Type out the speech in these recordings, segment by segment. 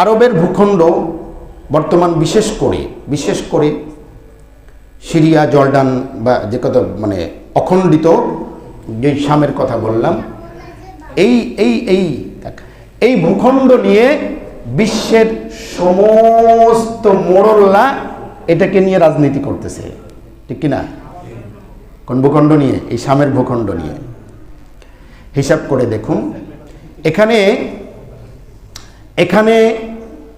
আরবের ভূখণ্ড বর্তমান বিশেষ করে বিশেষ করে সিরিয়া, জর্ডান বা যে কথা মানে অখণ্ডিত যে শামের কথা বললাম, এই এই এই এই ভূখণ্ড নিয়ে বিশ্বের সমস্ত মোড়ল্লা এটাকে নিয়ে রাজনীতি করতেছে, ঠিক কিনা? কোন ভূখণ্ড নিয়ে? এই শামের ভূখণ্ড নিয়ে। হিসাব করে দেখুন। এখানে এখানে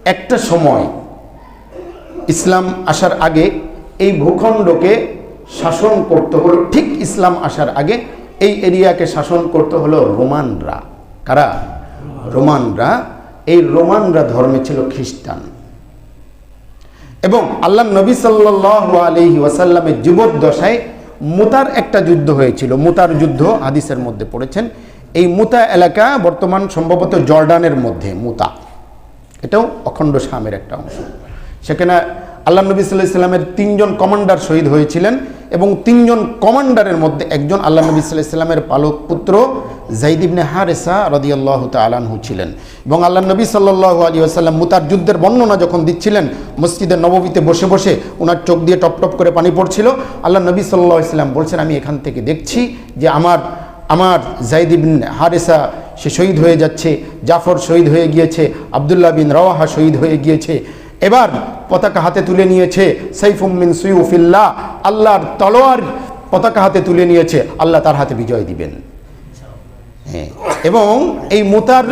একটা সময় ইসলাম আসার আগে এই ভূখণ্ডকে শাসন করতে হলো। ঠিক ইসলাম আসার আগে এই এরিয়াকে শাসন করতে হলো রোমানরা। কারা? রোমানরা। এই রোমানরা ধর্মে ছিল খ্রিস্টান। এবং আল্লাহ নবী সাল্লাহ আলহি ওয়াসাল্লামের যুবদশায় মুতার একটা যুদ্ধ হয়েছিল। মুতার যুদ্ধ হাদিসের মধ্যে পড়েছেন। এই মুতা এলাকা বর্তমান সম্ভবত জর্ডানের মধ্যে, মুতা। এটাও অখণ্ড শামের একটা অংশ। সেখানে আল্লাহ নবী সাল্লাহ ইসলামের তিনজন কমান্ডার শহীদ হয়েছিলেন। এবং তিনজন কমান্ডারের মধ্যে একজন আল্লাহ নবী সাল্লাহ ইসলামের পালক পুত্র জাইদিবনে হারেসা রদিয়াল্লাহ তালানহু ছিলেন। এবং আল্লাহ নবী সাল্লাহ আলী আসাল্লাম মুতার যুদ্ধের বর্ণনা যখন দিচ্ছিলেন মসজিদের নববীতে বসে বসে ওনার চোখ দিয়ে টপ টপ করে পানি পড়ছিল, আল্লাহ নবী সাল্লাহ ইসলাম বলছেন, আমি এখান থেকে দেখছি যে আমার আমার জাইদ বিন হারেসা সে শহীদ হয়ে যাচ্ছে, জাফর শহীদ হয়ে গিয়েছে, আবদুল্লাহ বিন রওয়াহা শহীদ হয়ে গিয়েছে। এবার পতাকা হাতে তুলে নিয়েছে সাইফুমিন সুইউফিল্লাহ আল্লাহর তলোয়ার পতাকা হাতে তুলে নিয়েছে, আল্লাহ তার হাতে বিজয় দিবেন। হ্যাঁ এবং এই মুতার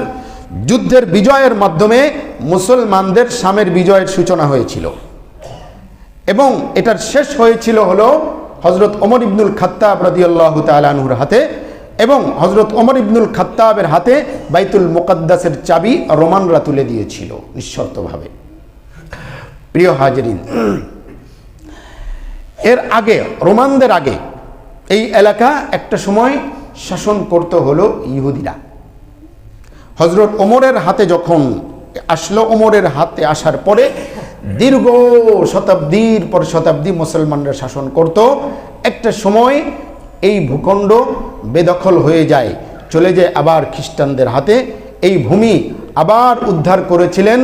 যুদ্ধের বিজয়ের মাধ্যমে মুসলমানদের সামের বিজয়ের সূচনা হয়েছিল। এবং এটার শেষ হয়েছিল হলো হজরত অমর ইবনুল খাত্তাব রদিয়াল্লাহ তালানহুর হাতে এবং হজরত অমর ইবনুল খাত্তাবের হাতে বাইতুল মুকদ্দাসের চাবি রোমানরা তুলে দিয়েছিল, নিঃশর্তভাবে। প্রিয় হাজরিন এর আগে, রোমানদের আগে, এই এলাকা একটা সময় শাসন করতে হলো ইহুদিরা। হজরত ওমরের হাতে যখন আসলো, ওমরের হাতে আসার পরে দীর্ঘ শতাব্দীর পর শতাব্দী মুসলমানরা শাসন করত। একটা সময় এই ভূখণ্ড বেদখল হয়ে যায়, চলে যায় আবার খ্রিস্টানদের হাতে। এই ভূমি আবার উদ্ধার করেছিলেন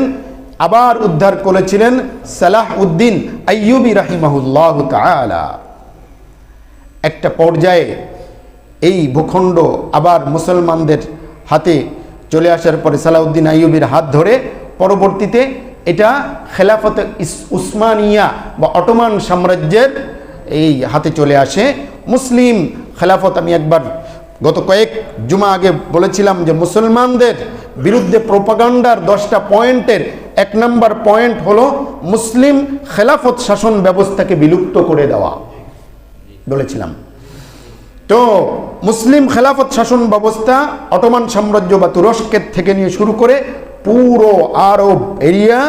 আবার উদ্ধার করেছিলেন সালাহ উদ্দিন আইয়ুবি রাহিমাহুল্লাহ তালা একটা পর্যায়ে এই ভূখণ্ড আবার মুসলমানদের হাতে চলে আসার পরে সালাউদ্দিন আইয়ুবির হাত ধরে পরবর্তীতে এটা খেলাফত উসমানিয়া বা অটোমান সাম্রাজ্যের এই হাতে চলে আসে। মুসলিম খেলাফত আমি একবার গত কয়েক জুমা আগে বলেছিলাম যে মুসলমানদের বিরুদ্ধে প্রোপাগান্ডার দশটা পয়েন্টের এক নম্বর পয়েন্ট হলো মুসলিম খেলাফত শাসন ব্যবস্থাকে বিলুপ্ত করে দেওয়া বলেছিলাম। তো মুসলিম খেলাফত শাসন ব্যবস্থা অটোমান সাম্রাজ্য বা তুরস্কের থেকে নিয়ে শুরু করে পুরো আরব এরিয়া,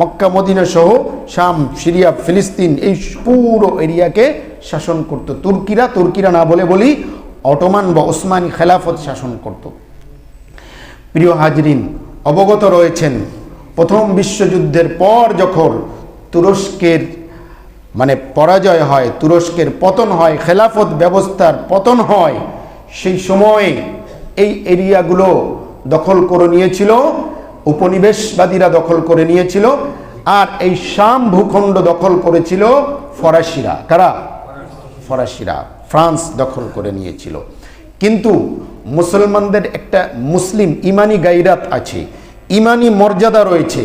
মক্কা, মদিনা সহ শাম, সিরিয়া, ফিলিস্তিন এই পুরো এরিয়াকে শাসন করত। তুর্কিরা তুর্কিরা না বলে বলি অটোমান বা ওসমানী খেলাফত শাসন করত। প্রিয় হাজরিন, অবগত রয়েছেন, প্রথম বিশ্বযুদ্ধের পর যখন তুরস্কের মানে পরাজয় হয়, তুরস্কের পতন হয়, খেলাফত ব্যবস্থার পতন হয়, সেই সময়ে এই এরিয়াগুলো দখল করে নিয়েছিল, উপনিবেশবাদীরা দখল করে নিয়েছিল, আর এই শাম ভূখণ্ড দখল করেছিল ফরাসিরা। কারা? ফরাসিরা। ফ্রান্স দখল করে নিয়েছিল। কিন্তু মুসলমানদের একটা মুসলিম ইমানি গাইরাত আছে, ইমানি মর্যাদা রয়েছে।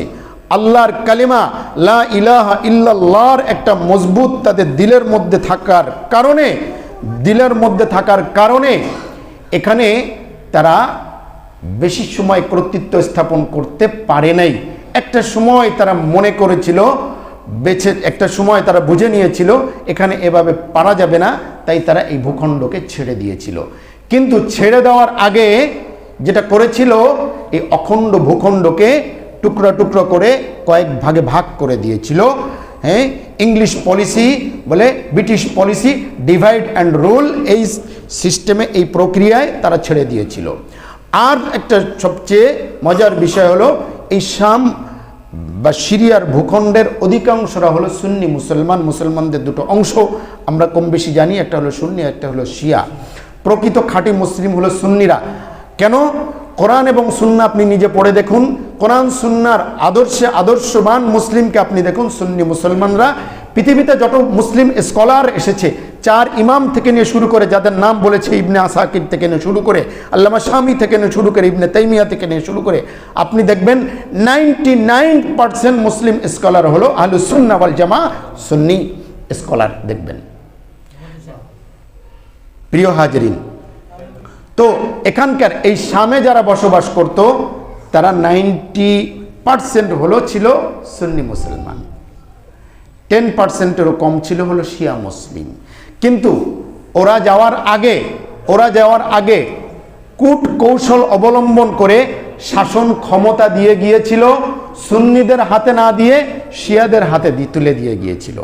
আল্লাহর কালিমা লা ইলাহা ইল্লাল্লাহর একটা মজবুত তাদের দিলের মধ্যে থাকার কারণে, দিলের মধ্যে থাকার কারণে এখানে তারা বেশি সময় কর্তৃত্ব স্থাপন করতে পারে নাই। একটা সময় তারা মনে করেছিল বেছে একটা সময় তারা বুঝে নিয়েছিল, এখানে এভাবে পারা যাবে না, তাই তারা এই ভূখণ্ডকে ছেড়ে দিয়েছিল। কিন্তু ছেড়ে দেওয়ার আগে যেটা করেছিল, এই অখণ্ড ভূখণ্ডকে টুকরা টুকরো করে কয়েক ভাগে ভাগ করে দিয়েছিল। হ্যাঁ ইংলিশ পলিসি বলে British policy divide and rule এই সিস্টেমে, এই প্রক্রিয়ায় তারা ছেড়ে দিয়েছিল। আর একটা সবচেয়ে মজার বিষয় হলো, এই শাম বা সিরিয়ার ভূখণ্ডের অধিকাংশরা হলো সুন্নি মুসলমান, মুসলমানদের দুটো অংশ। আমরা কম বেশি জানি, একটা হলো সুন্নি, একটা হলো শিয়া। প্রকৃত খাঁটি মুসলিম হলো সুন্নিরা। কেন? কোরআন এবং সুন্না আপনি নিজে পড়ে দেখুন। কোরআন সুন্নার আদর্শে আদর্শবান মুসলিমকে আপনি দেখুন, সুন্নি মুসলমানরা। পৃথিবীতে যত মুসলিম স্কলার এসেছে চার ইমাম থেকে নিয়ে শুরু করে যাদের নাম বলেছে ইবনে আসাকির থেকে নিয়ে শুরু করে, আল্লামা শামি থেকে নিয়ে শুরু করে, ইবনে তাইমিয়া থেকে নিয়ে শুরু করে, আপনি দেখবেন ninety nine percent Muslim scholar হলো আহলু সুন্না ওয়াল জামা সুন্নি স্কলার দেখবেন। প্রিয় হাজরিন, তো এখানকার এই শামে যারা বসবাস করত, তারা নাইনটি পার্সেন্ট হলো ছিল সুন্নি মুসলমান। টেন পার্সেন্টেরও কম ছিল হলো শিয়া মুসলিম। কিন্তু ওরা যাওয়ার আগে, ওরা যাওয়ার আগে কূট কৌশল অবলম্বন করে শাসন ক্ষমতা দিয়ে গিয়েছিল, সুন্নিদের হাতে না দিয়ে শিয়াদের হাতে তুলে দিয়ে গিয়েছিল।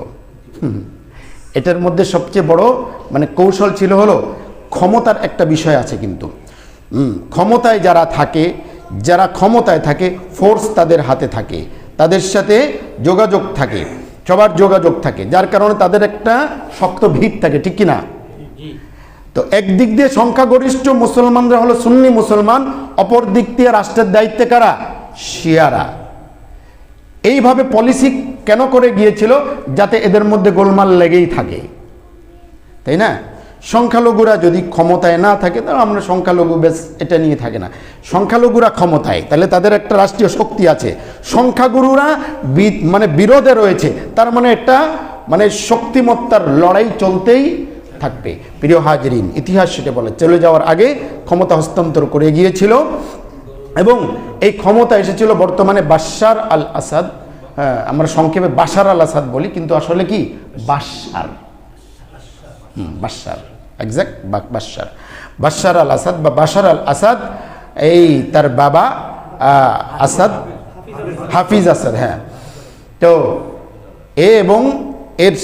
এটার মধ্যে সবচেয়ে বড় মানে কৌশল ছিল হলো ক্ষমতার একটা বিষয় আছে কিন্তু। ক্ষমতায় যারা থাকে, যারা ক্ষমতায় থাকে ফোর্স তাদের হাতে থাকে। তাদের সাথে যোগাযোগ থাকে। সবার যোগাযোগ থাকে যার কারণে তাদের একটা শক্ত ভিত থাকে ঠিক কিনা? তো একদিক দিয়ে সংখ্যাগরিষ্ঠ মুসলমানরা হলো সুন্নি মুসলমান অপর দিক দিয়ে রাষ্ট্রের দায়িত্বে কারা? শিয়ারা। এইভাবে পলিসি কেন করে গিয়েছিল? যাতে এদের মধ্যে গোলমাল লেগেই থাকে। তাই না? সংখ্যালঘুরা যদি ক্ষমতায় না থাকে তাহলে আমরা সংখ্যালঘু বেশ এটা নিয়ে থাকে না। সংখ্যালঘুরা ক্ষমতায় তাহলে তাদের একটা রাষ্ট্রীয় শক্তি আছে। সংখ্যাগুরুরা মানে বিরোধে রয়েছে তার মানে একটা মানে শক্তিমত্তার লড়াই চলতেই থাকবে। প্রিয় হাজরিন ইতিহাস সেটা বলে চলে যাওয়ার আগে ক্ষমতা হস্তান্তর করে গিয়েছিল এবং এই ক্ষমতা এসেছিল বর্তমানে বাশার আল আসাদ আমরা সংক্ষেপে বাশার আল আসাদ বলি কিন্তু আসলে কি? বাশার। হুম, Bashar. Exact Bashar Bashar al Assad বা বাশার আল আসাদ এই তার বাবা আসাদ হাফিজ আসাদ হ্যাঁ। তো এ এবং এর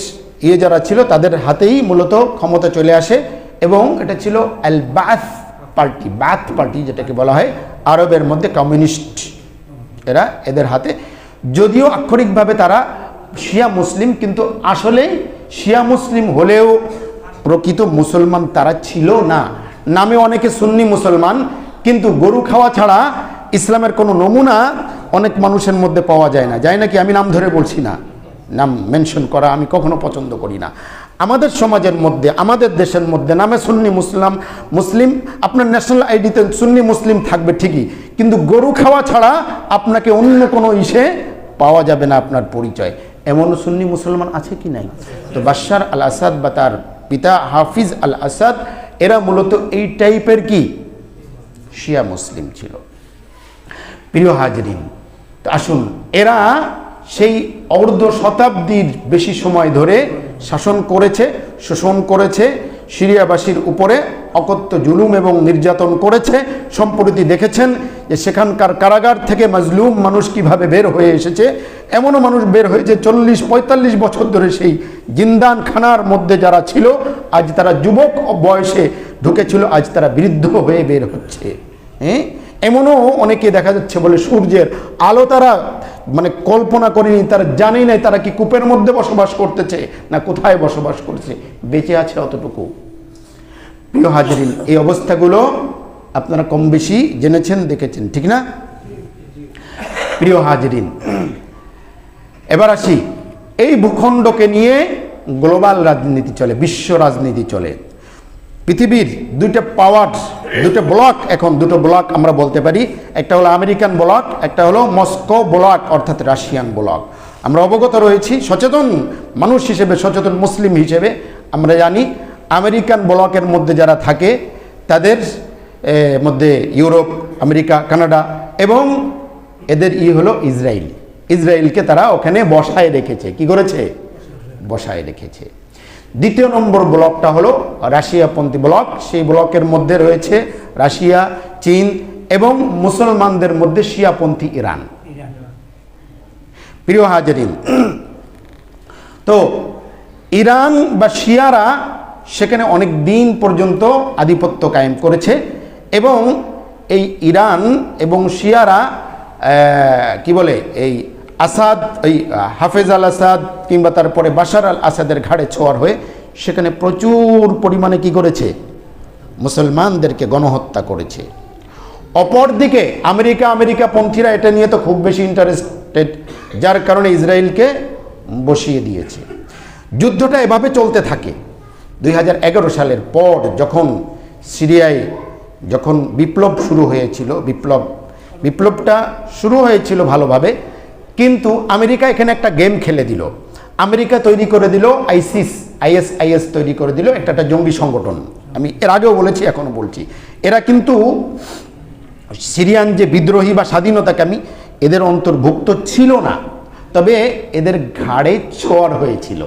ইয়ে যারা ছিল, তাদের হাতেই মূলত ক্ষমতা চলে আসে এবং এটা ছিল al Baath party Baath party যেটাকে বলা হয়, আরবের মধ্যে কমিউনিস্ট এরা এদের হাতে। যদিও আক্ষরিকভাবে তারা শিয়া মুসলিম, কিন্তু আসলে শিয়া মুসলিম হলেও প্রকৃত মুসলমান তারা ছিল না। নামে অনেকে সুন্নি মুসলমান, কিন্তু গরু খাওয়া ছাড়া ইসলামের কোনো নমুনা অনেক মানুষের মধ্যে পাওয়া যায় না। যায় নাকি? আমি নাম ধরে বলছি না। নাম মেনশন করা আমি কখনো পছন্দ করি না। আমাদের সমাজের মধ্যে, আমাদের দেশের মধ্যে নামে সুন্নি মুসলাম, মুসলিম, আপনার ন্যাশনাল আইডিতে সুন্নি মুসলিম থাকবে ঠিকই, কিন্তু গরু খাওয়া ছাড়া আপনাকে অন্য কোনো ইসে পাওয়া যাবে না আপনার পরিচয়। এমন সুন্নি মুসলমান আছে কি নাই? তো বাশার আল আসাদ বা তার পিতা হাফিজ আল আসাদ এরা মূলত এই টাইপের কি? শিয়া মুসলিম ছিল। প্রিয় হাজরিন আসুন, এরা সেই অর্ধ শতাব্দীর বেশি সময় ধরে শাসন করেছে, শোষণ করেছে, সিরিয়াবাসীর উপরে অকথ্য জুলুম এবং নির্যাতন করেছে। সম্প্রতি দেখেছেন যে সেখানকার কারাগার থেকে মাজলুম মানুষ কীভাবে বের হয়ে এসেছে এমনও মানুষ বের হয়েছে চল্লিশ, পঁয়তাল্লিশ বছর ধরে সেই জিন্দান খানার মধ্যে যারা ছিল, আজ তারা যুবক বয়সে ঢুকেছিল, আজ তারা বৃদ্ধ হয়ে বের হচ্ছে। হ্যাঁ এমনও অনেকে দেখা যাচ্ছে বলে সূর্যের আলো তারা মানে কল্পনা করেনি, তারা জানেই নাই তারা কি কূপের মধ্যে বসবাস করতেছে না কোথায় বসবাস করছে। বেঁচে আছে অতটুকু। প্রিয় হাজরিন, এই অবস্থাগুলো আপনারা কম বেশি জেনেছেন, দেখেছেন, ঠিক না? প্রিয় হাজরিন এবার আসি। এই ভূখণ্ডকে নিয়ে গ্লোবাল রাজনীতি চলে, বিশ্ব রাজনীতি চলে। পৃথিবীর দুইটা পাওয়ার দুটো ব্লক এখন দুটো ব্লক আমরা বলতে পারি। একটা হলো আমেরিকান ব্লক একটা হলো মস্কো ব্লক অর্থাৎ রাশিয়ান ব্লক আমরা অবগত রয়েছি, সচেতন মানুষ হিসেবে, সচেতন মুসলিম হিসেবে আমরা জানি, আমেরিকান ব্লকের মধ্যে যারা থাকে, তাদের মধ্যে ইউরোপ, আমেরিকা, কানাডা এবং এদের ই হলো ইসরায়েল ইসরায়েলকে তারা ওখানে বসায় রেখেছে। কি করেছে? বসায় রেখেছে। দ্বিতীয় নম্বর ব্লকটা হলো রাশিয়াপন্থী ব্লক। সেই ব্লকের মধ্যে রয়েছে রাশিয়া, চীন এবং মুসলমানদের মধ্যে শিয়াপন্থী ইরান। প্রিয় হাজারিন, তো ইরান বা শিয়ারা সেখানে অনেক দিন পর্যন্ত আধিপত্য কায়েম করেছে এবং এই ইরান এবং শিয়ারা কি বলে, এই আসাদ, এই হাফেজ আল আসাদ কিংবা তারপরে বাশার আল আসাদের ঘাড়ে ছোয়ার হয়ে সেখানে প্রচুর পরিমাণে কি করেছে? মুসলমানদেরকে গণহত্যা করেছে। অপরদিকে আমেরিকা আমেরিকা পন্থীরা এটা নিয়ে তো খুব বেশি ইন্টারেস্টেড যার কারণে ইসরায়েলকে বসিয়ে দিয়েছে। যুদ্ধটা এভাবে চলতে থাকে। দুই হাজার এগারো সালের পর যখন সিরিয়ায় যখন বিপ্লব শুরু হয়েছিল, বিপ্লব, বিপ্লবটা শুরু হয়েছিল ভালোভাবে কিন্তু আমেরিকা এখানে একটা গেম খেলে দিল। আমেরিকা তৈরি করে দিল আইসিস, আইএস আইএস তৈরি করে দিল একটা একটা জঙ্গি সংগঠন। আমি এর আগেও বলেছি, এখনও বলছি। এরা কিন্তু সিরিয়ান যে বিদ্রোহী বা স্বাধীনতাকামী এদের অন্তর্ভুক্ত ছিল না, তবে এদের ঘাড়ে ছোঁয়ার হয়েছিল।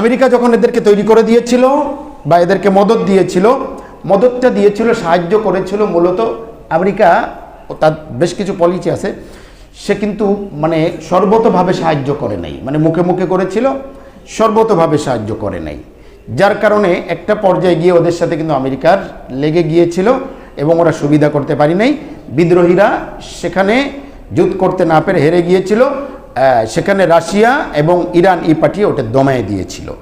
আমেরিকা যখন এদেরকে তৈরি করে দিয়েছিল বা এদেরকে মদত দিয়েছিল, মদতটা দিয়েছিল, সাহায্য করেছিল, মূলত আমেরিকা তার বেশ কিছু পলিসি আছে সে কিন্তু মানে সর্বতভাবে সাহায্য করে নাই। মানে মুখে মুখে করেছিল, সর্বতভাবে সাহায্য করে নাই। যার কারণে একটা পর্যায়ে গিয়ে ওদের সাথে কিন্তু আমেরিকার লেগে গিয়েছিল এবং ওরা সুবিধা করতে পারি নাই। বিদ্রোহীরা সেখানে যুদ্ধ করতে না পেরে হেরে গিয়েছিল। সেখানে রাশিয়া এবং ইরান এই পাঠিয়ে ওটা দমায় দিয়েছিল।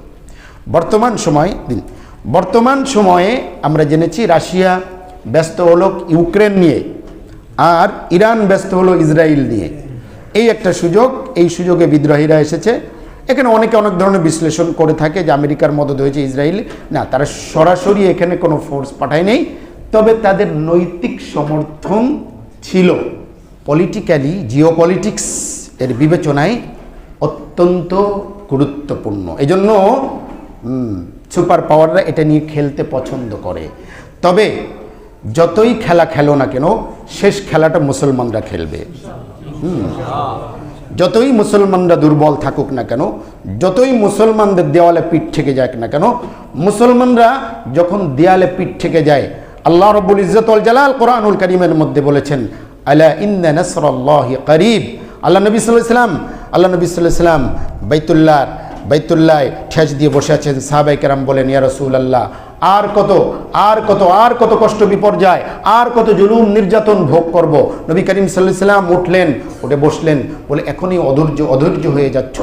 বর্তমান সময় বর্তমান সময়ে আমরা জেনেছি রাশিয়া ব্যস্ত হলো ইউক্রেন নিয়ে। আর ইরান ব্যস্ত হলো ইসরায়েল নিয়ে। এই একটা সুযোগ, এই সুযোগে বিদ্রোহীরা এসেছে। এখানে অনেকে অনেক ধরনের বিশ্লেষণ করে থাকে যে আমেরিকার মদত হয়েছে ইসরায়েল। না, তারা সরাসরি এখানে কোনো ফোর্স পাঠায় নেই। তবে তাদের নৈতিক সমর্থন ছিল। পলিটিক্যালি জিও পলিটিক্স এর বিবেচনায় অত্যন্ত গুরুত্বপূর্ণ। এজন্য সুপার পাওয়াররা এটা নিয়ে খেলতে পছন্দ করে। তবে যতই খেলা খেলো না কেন, শেষ খেলাটা মুসলমানরা খেলবে হুম। যতই মুসলমানরা দুর্বল থাকুক না কেন, যতই মুসলমানদের দেওয়ালে পিঠ থেকে যাক না কেন, মুসলমানরা যখন দেয়ালে পিঠ থেকে যায়, আল্লাহ রব্বুল ইজ্জতুল জালাল কোরআনুল করিমের মধ্যে বলেছেন, আলা ইন্না নাসরাল্লাহি করিব আল্লাহ নবী আলাইহি সাল্লাম, আল্লাহ নবী আলাইহি সাল্লাম বাইতুল্লাহ বাইতুল্লাহ ঠেস দিয়ে বসে আছেন সাহাবাই কেরাম বলেন, ইয়া রাসূলুল্লাহ আর কত আর কত আর কত কষ্ট বিপর্যয়, আর কত জুলুম নির্যাতন ভোগ করব। নবী করিম সাল্লাম উঠলেন, উঠে বসলেন, বলে, এখনই অধৈর্য অধৈর্য হয়ে যাচ্ছ।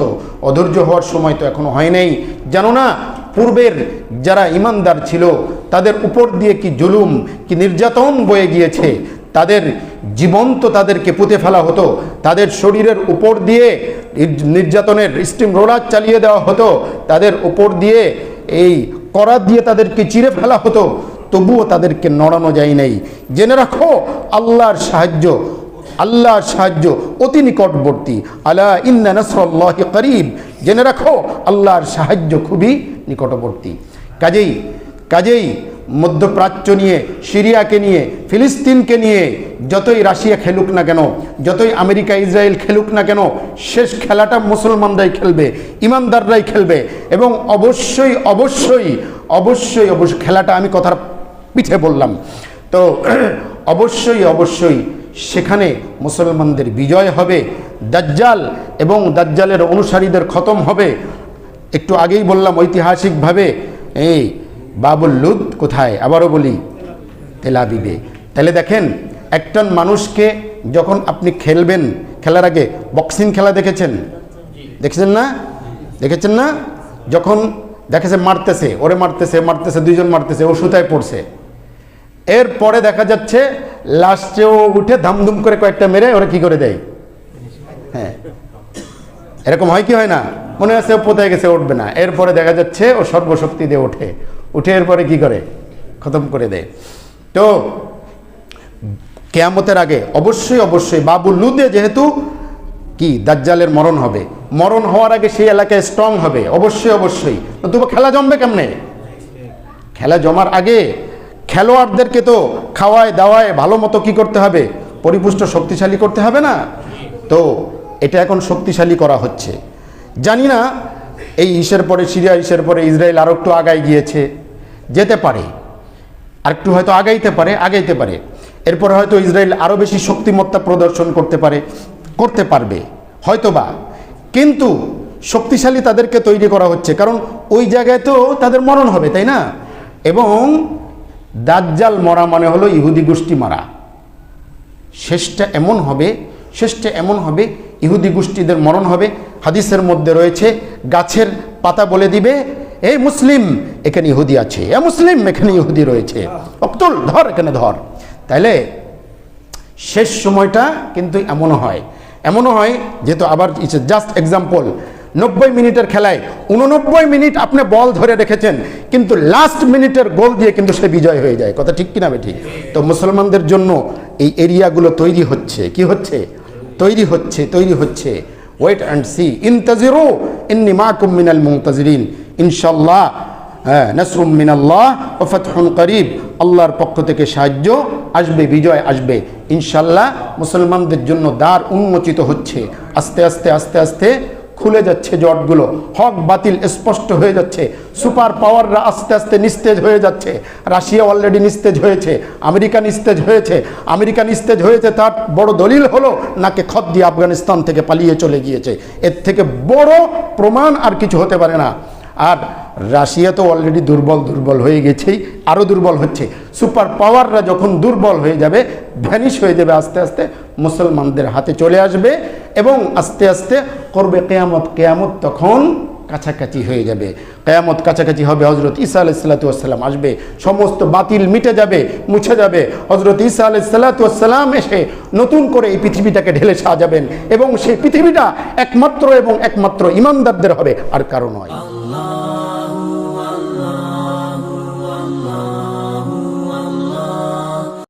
অধৈর্য হওয়ার সময় তো এখনও হয় নাই। জানো না, পূর্বের যারা ইমানদার ছিল, তাদের উপর দিয়ে কি জুলুম, কি নির্যাতন বয়ে গিয়েছে? তাদের জীবন্ত তাদেরকে পুঁতে ফেলা হতো। তাদের শরীরের উপর দিয়ে নির্যাতনের স্টিম রোলার চালিয়ে দেওয়া হতো। তাদের উপর দিয়ে এই করাত দিয়ে তাদেরকে চিরে ফেলা হতো, তবুও তাদেরকে নড়ানো যায় নাই। জেনে রাখো, আল্লাহর সাহায্য আল্লাহর সাহায্য অতি নিকটবর্তী। আলা ইন্না নাসরাল্লাহি করিব। জেনে রাখো, আল্লাহর সাহায্য খুবই নিকটবর্তী। কাজেই কাজেই মধ্যপ্রাচ্য নিয়ে, সিরিয়াকে নিয়ে, ফিলিস্তিনকে নিয়ে যতই রাশিয়া খেলুক না কেন, যতই আমেরিকা, ইসরায়েল খেলুক না কেন, শেষ খেলাটা মুসলমানরাই খেলবে, ইমানদাররাই খেলবে এবং অবশ্যই অবশ্যই অবশ্যই অবশ্যই খেলাটা আমি কথার পিঠে বললাম। তো অবশ্যই অবশ্যই সেখানে মুসলমানদের বিজয় হবে, দাজ্জাল এবং দাজ্জালের অনুসারীদের খতম হবে। একটু আগেই বললাম ঐতিহাসিকভাবে, এই বাবুল লুদ কোথায়? আবারও বলি তেলাবিবে তাহলে দেখেন, একজন মানুষকে যখন আপনি খেলবেন, খেলার আগে বক্সিং খেলা দেখেছেন? দেখেছেন না? দেখেছেন না? যখন দেখেছে মারতেছে, ওরে মারতেছে মারতেছে, দুইজন মারতেছে, ও সুতায় পড়ছে। এরপরে দেখা যাচ্ছে, লাস্টে ও উঠে ধামধুম করে কয়েকটা মেরে ওরা কি করে দেয়? হ্যাঁ। এরকম হয় কি হয় না? মনে আছে ও পোতায় গেছে উঠবে না। এরপরে দেখা যাচ্ছে ও সর্বশক্তি দিয়ে ওঠে। উঠে এরপরে কি করে? খতম করে দেয়। তো কেয়ামতের আগে অবশ্যই অবশ্যই বাবু লুদে যেহেতু কি? দাজ্জালের মরণ হবে। মরণ হওয়ার আগে সেই এলাকায় স্ট্রং হবে। অবশ্যই অবশ্যই। তবু খেলা জমবে কেমনে? খেলা জমার আগে খেলোয়াড়দেরকে তো খাওয়ায়, দাওয়ায় ভালো মতো কী করতে হবে? পরিপুষ্ট, শক্তিশালী করতে হবে না? তো এটা এখন শক্তিশালী করা হচ্ছে। জানি না, এই ইসের পরে, সিরিয়া ইসের পরে ইসরায়েল আরও একটু আগায় গিয়েছে। যেতে পারে। আর একটু হয়তো আগাইতে পারে আগাইতে পারে। এরপর হয়তো ইসরায়েল আরও বেশি শক্তিমত্তা প্রদর্শন করতে পারে, করতে পারবে হয়তো বা কিন্তু শক্তিশালী তাদেরকে তৈরি করা হচ্ছে, কারণ ওই জায়গায় তো তাদের মরণ হবে, তাই না? এবং দাজ্জাল মরা মানে হলো ইহুদি গোষ্ঠী মারা। শেষটা এমন হবে, শেষটা এমন হবে, ইহুদি গোষ্ঠীদের মরণ হবে। হাদিসের মধ্যে রয়েছে, গাছের পাতা বলে দিবে এই মুসলিম, এখানে ইহুদি আছে। এ মুসলিম, এখানে ইহুদি রয়েছে। অক্তুল, ধর এখানে, ধর। তাইলে শেষ সময়টা কিন্তু এমনও হয়। এমনও হয়, যেহেতু আবার জাস্ট এক্সাম্পল নব্বই মিনিটের খেলায় উননব্বই মিনিট আপনি বল ধরে রেখেছেন, কিন্তু লাস্ট মিনিটের গোল দিয়ে কিন্তু সে বিজয় হয়ে যায়। কথা ঠিক কিনা ঠিক তো মুসলমানদের জন্য এই এরিয়াগুলো তৈরি হচ্ছে। কি হচ্ছে? তৈরি হচ্ছে তৈরি হচ্ছে। ওয়েট অ্যান্ড সি ইনতাজিরু ইন্নি মাকুম মিনাল মুনতাজিরিন। ইনশাল্লাহ হ্যাঁ নাসরুম মিনাল্লাহ ও ফাতহুন করিব। আল্লাহর পক্ষ থেকে সাহায্য আসবে, বিজয় আসবে। ইনশাল্লাহ মুসলমানদের জন্য দ্বার উন্মোচিত হচ্ছে। আস্তে আস্তে আস্তে আস্তে খুলে যাচ্ছে জটগুলো। হক বাতিল স্পষ্ট হয়ে যাচ্ছে। সুপার পাওয়াররা আস্তে আস্তে নিস্তেজ হয়ে যাচ্ছে। রাশিয়া অলরেডি নিস্তেজ হয়েছে। আমেরিকা নিস্তেজ হয়েছে। আমেরিকা নিস্তেজ হয়েছে, তার বড় দলিল হলো, নাকে খত দিয়ে আফগানিস্তান থেকে পালিয়ে চলে গিয়েছে। এর থেকে বড় প্রমাণ আর কিছু হতে পারে না। আর রাশিয়া তো অলরেডি দুর্বল দুর্বল হয়ে গেছেই আরও দুর্বল হচ্ছে। সুপার পাওয়াররা যখন দুর্বল হয়ে যাবে ভ্যানিশ হয়ে যাবে আস্তে আস্তে মুসলমানদের হাতে চলে আসবে এবং আস্তে আস্তে করবে কেয়ামত কেয়ামত তখন কাছাকাছি হয়ে যাবে। কেয়ামত কাছাকাছি হবে হজরত ঈসা আলাইসাল্লাতুয়াসাল্লাম আসবে, সমস্ত বাতিল মিটে যাবে, মুছে যাবে। হজরত ঈসা আলাইসাল্লাতুয়াসাল্লাম এসে নতুন করে এই পৃথিবীটাকে ঢেলে সাজাবেন এবং সেই পৃথিবীটা একমাত্র এবং একমাত্র ইমানদারদের হবে, আর কারও নয়।